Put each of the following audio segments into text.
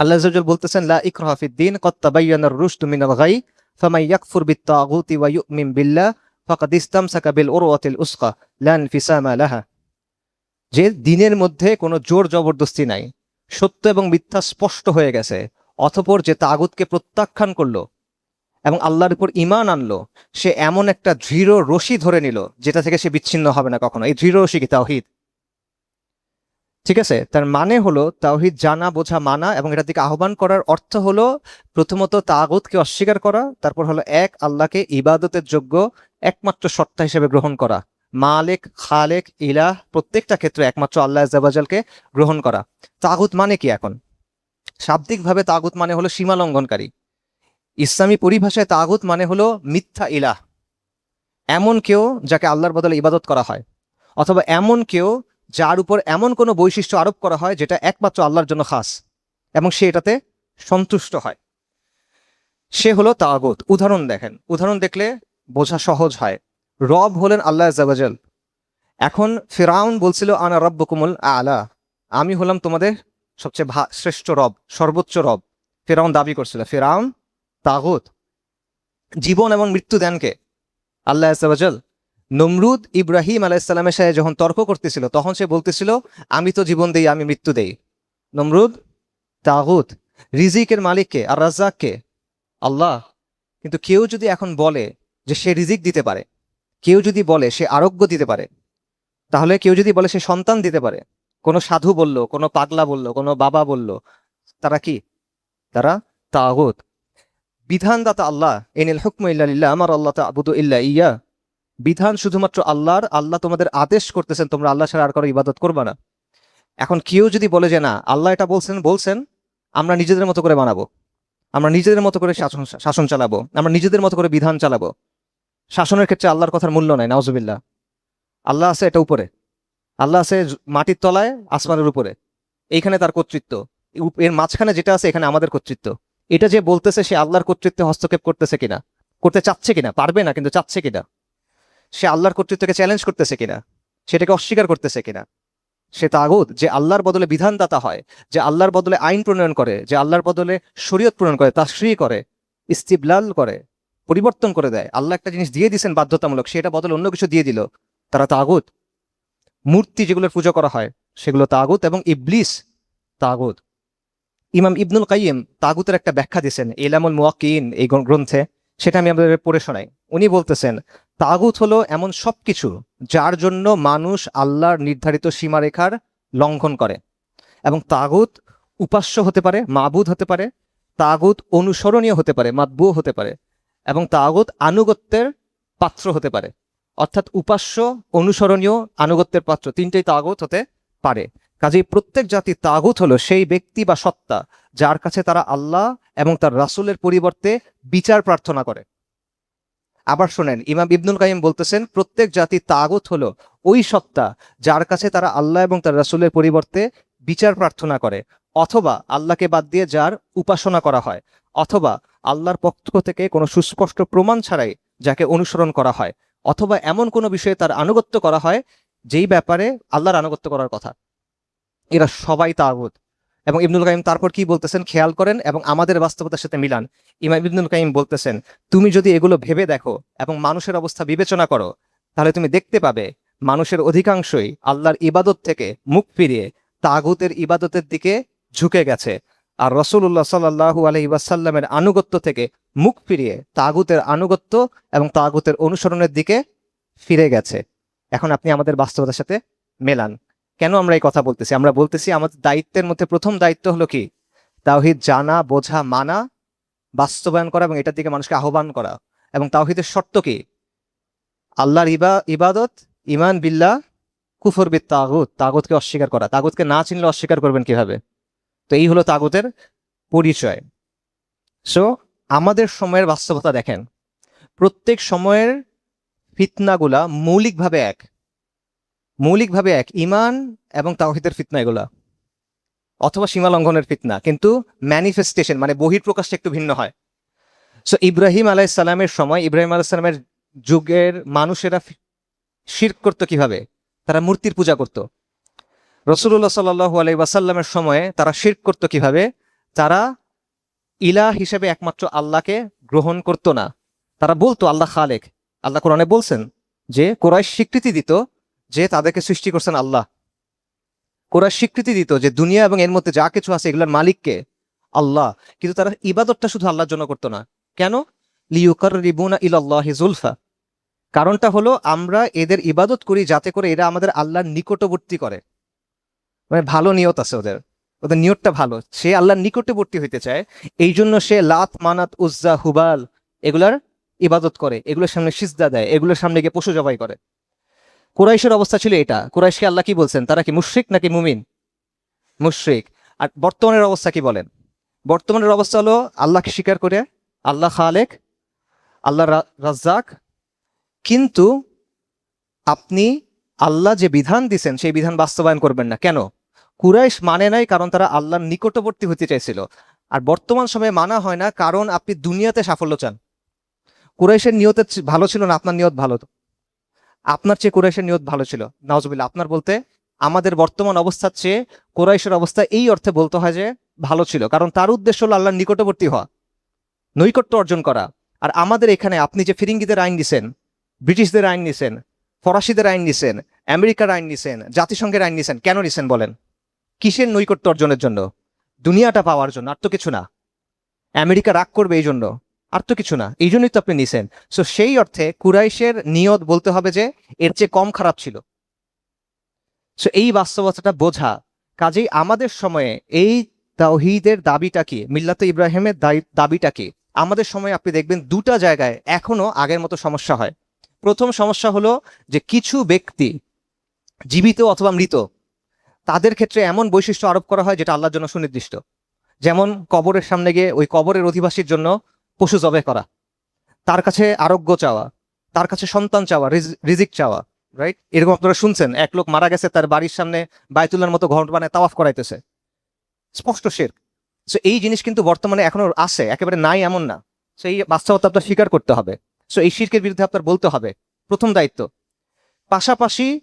আল্লাহ বলতেছেন, লা ইকরাহা ফিদ্দিন কদ তাবায়্যানার রুশদু মিনাল গাই ফামান ইয়াকফুর বিত-তাগুতি ওয়া ইউমিন বিল্লাহ, ফাকাদ ইসতামসাকা বিল উরওয়াতিল উসকা, লা ইনফিসামা লাহা। যে দিনের মধ্যে কোনো জোর জবরদস্তি নাই, সত্য এবং মিথ্যা স্পষ্ট হয়ে গেছে অথপর যে তাগুতকে প্রত্যাখ্যান করল এবং আল্লাহর উপর ইমান আনলো, সে এমন একটা দৃঢ় রশি ধরে নিল, যেটা থেকে সে বিচ্ছিন্ন হবে না কখনো। এই দৃঢ় রশি কি তাওহিদ? ঠিক আছে? তার মানে হলো তাওহিদ জানা, বোঝা, মানা এবং এটার দিকে আহ্বান করার অর্থ হলো প্রথমত তাগুতকে অস্বীকার করা, তারপর হলো এক, আল্লাহকে ইবাদতের যোগ্য একমাত্র সত্তা হিসেবে গ্রহণ করা। মালেক, খালেক, ইলাহ প্রত্যেকটা ক্ষেত্রে একমাত্র আল্লাহ জাবাজালকে গ্রহণ করা। তাগুত মানে কি এখন? শাব্দিকভাবে তাগুত মানে হলো সীমা লঙ্ঘনকারী ইসলামী পরিভাষায় তাগুত মানে হলো মিথ্যা ইলাহ। এমন কেউ যাকে আল্লাহর বদলে ইবাদত করা হয়। অথবা এমন কেউ যার উপর এমন কোনো বৈশিষ্ট্য আরোপ করা হয় যেটা একমাত্র আল্লাহর জন্য খাস, এবং সে এটাতে সন্তুষ্ট হয়। সে হলো তাগত। উদাহরণ দেখেন। উদাহরণ দেখলে বোঝা সহজ হয়। রব হলেন আল্লাহ জাবাজাল এখন ফেরাউন বলছিল, আনা রব্বকুমুল আলা। আমি হলাম তোমাদের সবচেয়ে শ্রেষ্ঠ রব, সর্বোচ্চ রব। ফেরাউন দাবি করছিল, ফেরাউন, তাগত, জীবন এবং মৃত্যু দেনকে আল্লাহ আজাল নমরুদ ইব্রাহিম আলাইসাল্লামের সাথে যখন তর্ক করতেছিল, তখন সে বলতেছিল, আমি তো জীবন দেই, আমি মৃত্যু দেই। নমরুদ, তাগুত, রিজিকের মালিককে, আর রাজ্জাককে, আল্লাহ। কিন্তু কেউ যদি এখন বলে যে সে রিজিক দিতে পারে, কেউ যদি বলে সে আরোগ্য দিতে পারে, তাহলে কেউ যদি বলে সে সন্তান দিতে পারে, কোনো সাধু বলল, কোনো পাগলা বলল, কোনো বাবা বলল, তারা কি? তারা তাগুত। বিধানদাতা আল্লাহ, এনিল হুকম ইল্লাহ আমার আল্লাহ তাবুদু ইল্লা ইয়া। বিধান শুধুমাত্র আল্লাহর, আল্লাহ তোমাদের আদেশ করতেছেন, তোমরা আল্লাহ ছাড়া আর কারও ইবাদত করবে না। এখন কেউ যদি বলে যে না, আল্লাহ এটা বলছেন বলছেন, আমরা নিজেদের মতো করে বানাবো। আমরা নিজেদের মতো করে শাসন শাসন চালাবো। আমরা নিজেদের মতো করে বিধান চালাবো। শাসনের ক্ষেত্রে আল্লাহর কথার মূল্য নাই, নাউজুবিল্লাহ। আল্লাহ আছে এটা উপরে। আল্লাহ আছে মাটির তলায়, আসমানের উপরে। এইখানে তার কর্তৃত্ব। এর মাঝখানে যেটা আছে, এখানে আমাদের কর্তৃত্ব। এটা যে বলতেছে, সে আল্লাহর কর্তৃত্বে হস্তক্ষেপ করতেছে কিনা? করতে চাচ্ছে কিনা? পারবে না, কিন্তু চাচ্ছে কিনা? সে আল্লাহর কর্তৃত্বকে চ্যালেঞ্জ করতেছে কিনা? সেটাকে অস্বীকার করতেছে কিনা? সে তাগুদ যে আল্লাহর বদলে বিধানদাতা হয়, যে আল্লাহর বদলে আইন প্রণয়ন করে, যে আল্লাহর বদলে শরীয়ত প্রণয়ন করে তাশ্রী করে, ইস্তিবলাল করে, পরিবর্তন করে দেয়, আল্লাহ একটা জিনিস দিয়ে দিয়েছেন বাধ্যতামূলক সেটা বদলে অন্য কিছু দিয়ে দিল, তারা তাগুত। মূর্তি যেগুলোর পুজো করা হয়, সেগুলো তাগুত এবং ইবলিস তাগুত। ইমাম ইবনুল কাইম তাগুতের একটা ব্যাখ্যা দিয়েছেন ইলামুল মুয়াক্কিন, এই গ্রন্থে, সেটা আমি আপনাদের পড়ে শোনাই। উনি বলতেছেন তাগুত হলো এমন সবকিছু যার জন্য মানুষ আল্লাহর নির্ধারিত সীমারেখার লঙ্ঘন করে। এবং তাগুত উপাস্য হতে পারে, মাবুদ হতে পারে, তাগুত অনুসরণীয় হতে পারে, মাতবুও হতে পারে, এবং তাগুত আনুগত্যের পাত্র হতে পারে। অর্থাৎ উপাস্য, অনুসরণীয়, আনুগত্যের পাত্র, তিনটেই তাগুত হতে পারে। কাজেই প্রত্যেক জাতির তাগুত হলো সেই ব্যক্তি বা সত্তা যার কাছে তারা আল্লাহ এবং তার রাসুলের পরিবর্তে বিচার প্রার্থনা করে। আবার শোনেন, ইমাম ইবনুল কাইম বলতেছেন, প্রত্যেক জাতির তাগত হলো ওই সত্তা যার কাছে তারা আল্লাহ এবং তার রাসুলের পরিবর্তে বিচার প্রার্থনা করে, অথবা আল্লাহকে বাদ দিয়ে যার উপাসনা করা হয়, অথবা আল্লাহর পক্ষ থেকে কোনো সুস্পষ্ট প্রমাণ ছাড়াই যাকে অনুসরণ করা হয়, অথবা এমন কোনো বিষয়ে তার আনুগত্য করা হয় যেই ব্যাপারে আল্লাহর আনুগত্য করার কথা। এরা সবাই তাগুত। এবং ইবনুল কাইম তারপর কি বলতেছেন? খেয়াল করেন এবং আমাদের বাস্তবতার সাথে মিলান। ইমাম ইবনুল কাইম বলতেছেন, তুমি যদি এগুলো ভেবে দেখো এবং মানুষের অবস্থা বিবেচনা করো, তাহলে তুমি দেখতে পাবে মানুষের অধিকাংশই আল্লাহর ইবাদত থেকে মুখ ফিরিয়ে তাগুতের ইবাদতের দিকে ঝুঁকে গেছে। আর রসুল্লাহ সাল্লাহু আলহি ওয়াসাল্লামের আনুগত্য থেকে মুখ ফিরিয়ে তাগুতের আনুগত্য এবং তাগুতের অনুসরণের দিকে ফিরে গেছে। এখন আপনি আমাদের বাস্তবতার সাথে মেলান। কেন আমরা এই কথা বলতেছি? আমরা বলতেছি আমাদের দায়িত্বের মধ্যে প্রথম দায়িত্ব হলো কি? তাওহিদ জানা, বোঝা, মানা, বাস্তবায়ন করা এবং এটার দিকে মানুষকে আহ্বান করা। এবং তাওহিদের শর্ত কি? আল্লাহর ইবা, ইবাদত ইমান বিল্লাহ, কুফর বিদ তাগুত, তাগুতকে অস্বীকার করা। তাগুতকে না চিনলে অস্বীকার করবেন কীভাবে? তো এই হলো তাগুতের পরিচয়। সো আমাদের সময়ের বাস্তবতা দেখেন। প্রত্যেক সময়ের ফিতনাগুলা মৌলিকভাবে এক। মৌলিকভাবে এক ইমান এবং তাওহিদের ফিতনা এগুলা। অথবা সীমা লঙ্ঘনের ফিতনা, কিন্তু ম্যানিফেস্টেশন মানে বহির্প্রকাশটা একটু ভিন্ন হয়। সো ইব্রাহিম আলাইসাল্লামের সময়, ইব্রাহিম আলাইসাল্লামের যুগের মানুষেরা শির্ক করতো কীভাবে? তারা মূর্তির পূজা করত। রসুল্লাহ সাল্লু আলাই ওয়াসাল্লামের সময়ে তারা শির্ক করতো কীভাবে? তারা ইলা হিসেবে একমাত্র আল্লাহকে গ্রহণ করতো না। তারা বলতো, আল্লাহ খালেক। আল্লাহ কোরআনে বলছেন যে কোরআশ স্বীকৃতি দিত যে তাদেরকে সৃষ্টি করছেন আল্লাহ। কোরআশ স্বীকৃতি দিত যে দুনিয়া এবং এর মধ্যে যা কিছু আছে এগুলোর মালিককে আল্লাহ। কিন্তু তারা ইবাদতটা শুধু আল্লাহর জন্য করতো না। কেন? লিউকার কারণটা হলো আমরা এদের ইবাদত করি যাতে করে এরা আমাদের আল্লাহর নিকটবর্তী করে। মানে ভালো নিয়ত আছে ওদের। ওদের নিয়তটা ভালো। সে আল্লাহর নিকটবর্তী হইতে চায়। এই জন্য সে লাত, মানাত, উজ্জা, হুবাল এগুলার ইবাদত করে। এগুলোর সামনে সিজদা দেয়। এগুলোর সামনে গিয়ে পশু জবাই করে। কুরাইশের অবস্থা ছিল এটা। কুরাইশকে আল্লাহ কি বলছেন? তারা কি মুশরিক নাকি মুমিন? মুশরিক। আর বর্তমানের অবস্থা কি বলেন? বর্তমানের অবস্থা হলো আল্লাহকে স্বীকার করে আল্লাহ খালেক, আল্লাহ রাজ্জাক। কিন্তু আপনি আল্লাহ যে বিধান দিছেন, সেই বিধান বাস্তবায়ন করবেন না। কেন? কুরাইশ মানে নাই কারণ তারা আল্লাহর নিকটবর্তী হতে চাইছিল। আর বর্তমান সময়ে মানা হয় না কারণ আপনি দুনিয়াতে সাফল্য চান। কুরাইশের নিয়তে ছি- ভালো ছিল না, আপনার নিয়ত ভালো। আপনার চেয়ে কুরাইশের নিয়ত ভালো ছিল। নাওজবিল্লা আপনার বলতে আমাদের বর্তমান অবস্থার চেয়ে কোরাইশের অবস্থা এই অর্থে বলতে হয় যে ভালো ছিল। কারণ তার উদ্দেশ্য হলো আল্লাহর নিকটবর্তী হওয়া, নৈকট্য অর্জন করা। আর আমাদের এখানে আপনি যে ফিরিঙ্গিদের আইন নিছেন, ব্রিটিশদের আইন নিছেন, ফরাসিদের আইন নিছেন, আমেরিকার আইন নিছেন, জাতিসংঘের আইন নিছেন, কেন নিছেন বলেন? কিসের নৈকট্য অর্জনের জন্য? দুনিয়াটা পাওয়ার জন্য, আর তো কিছু না। আমেরিকা রাগ করবে এই জন্য। আর তো কিছু না এই জন্যই তো আপনি নিছেন। সো সেই অর্থে কুরাইশের নিয়ত বলতে হবে যে, এর চেয়ে কম খারাপ ছিল। সো এই বাস্তবতাটা বোঝা, কাজেই আমাদের সময়ে এই তাওহিদের দাবিটা কি, মিল্লাত ইব্রাহিমের দাবিটা কি? আমাদের সময় আপনি দেখবেন দুটা জায়গায় এখনও আগের মতো সমস্যা হয়। প্রথম সমস্যা হলো যে, কিছু ব্যক্তি, জীবিত অথবা মৃত, তাদের ক্ষেত্রে এমন বৈশিষ্ট্য আরোপ করা হয় যেটা আল্লাহর জন্য সুনির্দিষ্ট। যেমন কবরের সামনে গিয়ে ওই কবরের অধিবাসীর জন্য পশু জবে করা। তার কাছে আরোগ্য চাওয়া, তার কাছে সন্তান চাওয়া, রিজ- রিজিক চাওয়া রাইট এরকম আপনারা শুনছেন, এক লোক মারা গেছে, তার বাড়ির সামনে বায়তুল্লার মতো ঘর বানায় তাওয়াফ করাইতেছে। স্পষ্ট শের। সো এই জিনিস কিন্তু বর্তমানে এখনও আছে, একেবারে নাই এমন না। সো এই বাস্তবতা আপনার স্বীকার করতে হবে। সো এই শির্কের বিরুদ্ধে আপনার বলতে হবে। প্রথম দায়িত্ব। পাশাপাশি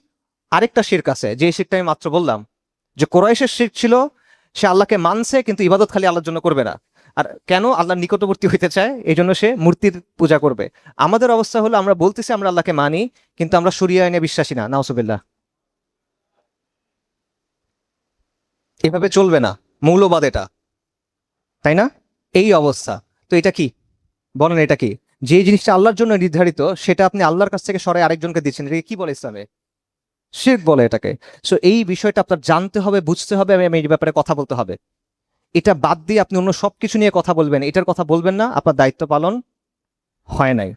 আরেকটা শির্ক আছে, যে শিরটা আমি মাত্র বললাম, যে কোরাইশের শির্ক ছিল, সে আল্লাহকে মানছে, কিন্তু ইবাদত খালি আল্লাহর জন্য করবে না। আর কেন আল্লাহর নিকটবর্তী হইতে চায়? এই জন্য সে মূর্তির পূজা করবে। আমাদের অবস্থা হলো আমরা বলতেছি আমরা আল্লাহকে মানি, কিন্তু আমরা সরিয়ে আইনে বিশ্বাসী না নাউসুবিল্লাহ এভাবে চলবে না, মৌলবাদ এটা। তাই না? এই অবস্থা। তো এটা কি? বলেন এটা কি? যে জিনিসটা আল্লাহর জন্য নির্ধারিত, সেটা আপনি আল্লাহর কাছ থেকে সরাই আরেকজনকে দিচ্ছেন এটাকে কি বলে ইসলামে? শির্ক বলে এটাকে। সো এই বিষয়টা আপনার জানতে হবে, বুঝতে হবে, আমি এই ব্যাপারে কথা বলতে হবে। এটা বাদ দিয়ে আপনি অন্য সব কিছু নিয়ে কথা বলবেন, এটার কথা বলবেন না, আপনার দায়িত্ব পালন হয় নাই।